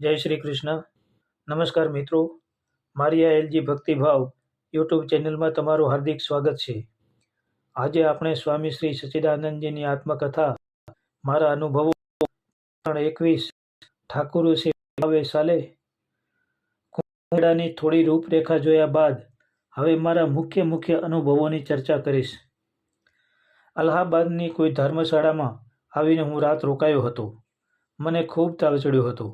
જય શ્રી કૃષ્ણ. નમસ્કાર મિત્રો. મારી આ એલજી ભક્તિભાવ યુટ્યુબ ચેનલમાં તમારું હાર્દિક સ્વાગત છે. આજે આપણે સ્વામી શ્રી સચ્ચિદાનંદજીની આત્મકથા, મારા અનુભવો એકવીસ ઠાકુર ભાવે સાલે. કુંડાની થોડી રૂપરેખા જોયા બાદ હવે મારા મુખ્ય મુખ્ય અનુભવોની ચર્ચા કરીશ. અલ્હાબાદની કોઈ ધર્મશાળામાં આવીને હું રાત રોકાયો હતો. મને ખૂબ તાવ ચડ્યો હતો.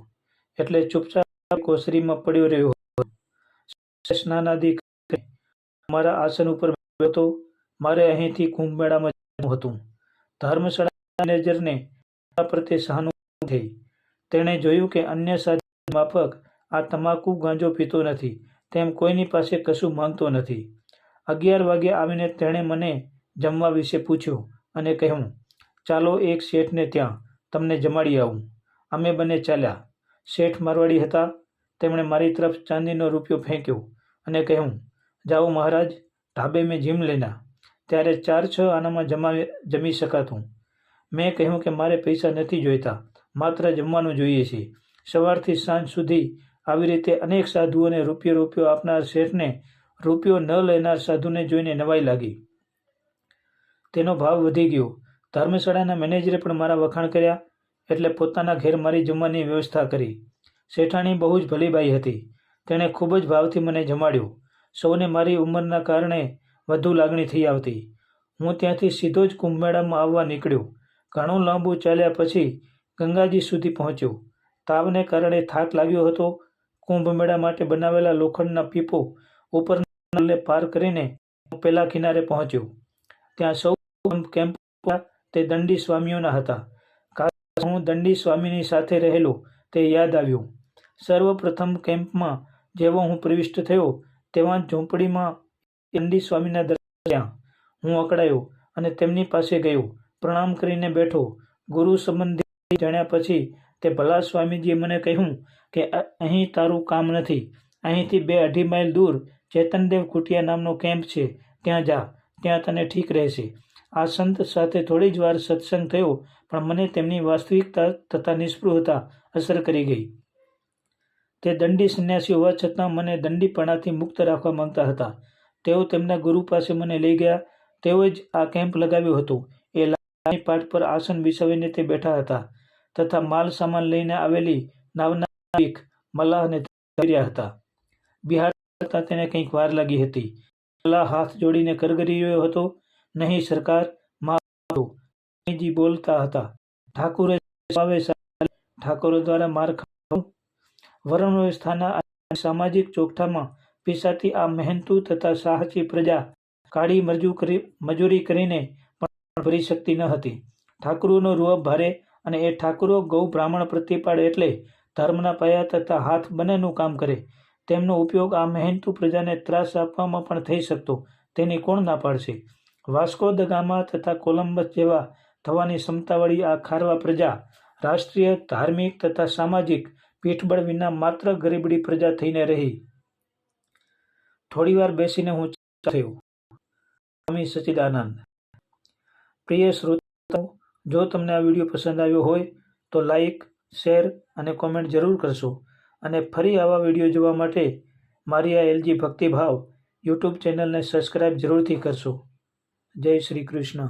એટલે ચૂપચાપ કોસરીમાં પડ્યો રહ્યો સ્નાનાદિ મારા આસન ઉપર હતો. મારે અહીંથી કુંભ મેળામાં હતું. ધર્મશાળા મેનેજરને પ્રત્યે સહાનુભૂતિ થઈ. તેણે જોયું કે અન્ય સાધુ માફક આ તમાકુ ગાંજો પીતો નથી. તેમ કોઈની પાસે કશું માંગતો નથી. અગિયાર વાગે આવીને તેણે મને જમવા વિશે પૂછ્યું અને કહ્યું, ચાલો એક શેઠને ત્યાં, તમને જમાડી આવું. અમે બંને ચાલ્યા. શેઠ મારવાડી હતા. તેમણે મારી તરફ ચાંદીનો રૂપિયો ફેંક્યો અને કહ્યું, જાઓ મહારાજ, ઢાબે મેં જીમ લેના ત્યારે ચાર છ આનામાં જમાવી, જમી શકાતું. મેં કહ્યું કે મારે પૈસા નથી જોઈતા. માત્ર જમવાનું જોઈએ છે. સવારથી સાંજ સુધી આવી રીતે અનેક સાધુઓને રૂપિયો રૂપિયો આપનાર શેઠને રૂપિયો ન લેનાર સાધુને જોઈને નવાઈ લાગી. તેનો ભાવ વધી ગયો. ધર્મશાળાના મેનેજરે પણ મારા વખાણ કર્યા. એટલે પોતાના ઘેર મારી જમવાની વ્યવસ્થા કરી. શેઠાણી બહુ જ ભલીબાઈ હતી. તેણે ખૂબ જ ભાવથી મને જમાડ્યું. સૌને મારી ઉંમરના કારણે વધુ લાગણી થઈ આવતી. હું ત્યાંથી સીધો જ કુંભમેળામાં આવવા નીકળ્યો. ઘણું લાંબુ ચાલ્યા પછી ગંગાજી સુધી પહોંચ્યો. તાવને કારણે થાક લાગ્યો હતો. કુંભમેળા માટે બનાવેલા લોખંડના પીપો ઉપરના પાર કરીને હું પેલા કિનારે પહોંચ્યો. ત્યાં સૌ કેમ્પ તે દંડી સ્વામીઓના હતા. દંડી સ્વામીની સાથે રહેલો તે યાદ આવ્યું. સર્વપ્રથમ કેમ્પમાં જેવો હું પ્રવિષ્ટ થયો, તેવા ઝૂંપડીમાં દંડી સ્વામીના દર્શન હું અકળાયો અને તેમની પાસે ગયો. પ્રણામ કરીને બેઠો. ગુરુ સંબંધી જાણ્યા પછી તે ભલા સ્વામીજીએ મને કહ્યું કે, અહીં તારું કામ નથી. અહીંથી બે અઢી માઇલ દૂર ચેતનદેવ કુટિયા નામનો કેમ્પ છે. ત્યાં જા. ત્યાં તને ઠીક રહેશે. આ સંત સાથે થોડી જ વાર સત્સંગ થયો, પણ મને તેમની વાસ્તવિકતા તથા નિષ્પૃહતા અસર કરી ગઈ. તે દંડી સંન્યાસી હોવા છતાં મને દંડીપણાથી મુક્ત રાખવા માંગતા હતા. તેઓ તેમના ગુરુ પાસે મને લઈ ગયા. તેઓએ જ આ કેમ્પ લગાવ્યો હતો. એ લાની પાઠ પર આસન વિસાવીને તે બેઠા હતા તથા માલ સામાન લઈને આવેલી નાવના મલ્લાહને કર્યા હતા. બિહાર તેને કંઈક વાર લાગી હતી. મલ્લાહ હાથ જોડીને કરગરી રહ્યો હતો. નહીં, સરકાર જી બોલતા હતા. ઠાકુરે ઠાકોરો દ્વારા માર ખાવું વર્ણ વ્યવસ્થાના સામાજિક ચોકઠામાં પીસાતી આ મહેનતુ તથા સાહસી પ્રજા કાળી મજૂ કરી, મજૂરી કરીને પણ ભરી શકતી ન હતી. ઠાકુરોનો રૂઅબ ભારે અને એ ઠાકુરો ગૌ બ્રાહ્મણ પ્રતિપાડ એટલે ધર્મના પાયા તથા હાથ બંનેનું કામ કરે. તેમનો ઉપયોગ આ મહેનતુ પ્રજાને ત્રાસ આપવામાં પણ થઈ શકતો. તેની કોણ ના પાડશે? વાસ્કો દ ગામા તથા કોલંબસ જેવા થવાની ક્ષમતાવાળી આ ખારવા પ્રજા રાષ્ટ્રીય, ધાર્મિક તથા સામાજિક પીઠબળ વિના માત્ર ગરીબડી પ્રજા થઈને રહી. થોડીવાર બેસીને હું થયો. સ્વામી સચિદાનંદ. પ્રિય શ્રોતાઓ, જો તમને આ વીડિયો પસંદ આવ્યો હોય, તો લાઈક, શેર અને કોમેન્ટ જરૂર કરશો અને ફરી આવા વીડિયો જોવા માટે મારી આ એલજી ભક્તિભાવ યુટ્યુબ ચેનલને સબસ્ક્રાઈબ જરૂરથી કરશો. જય શ્રી કૃષ્ણ.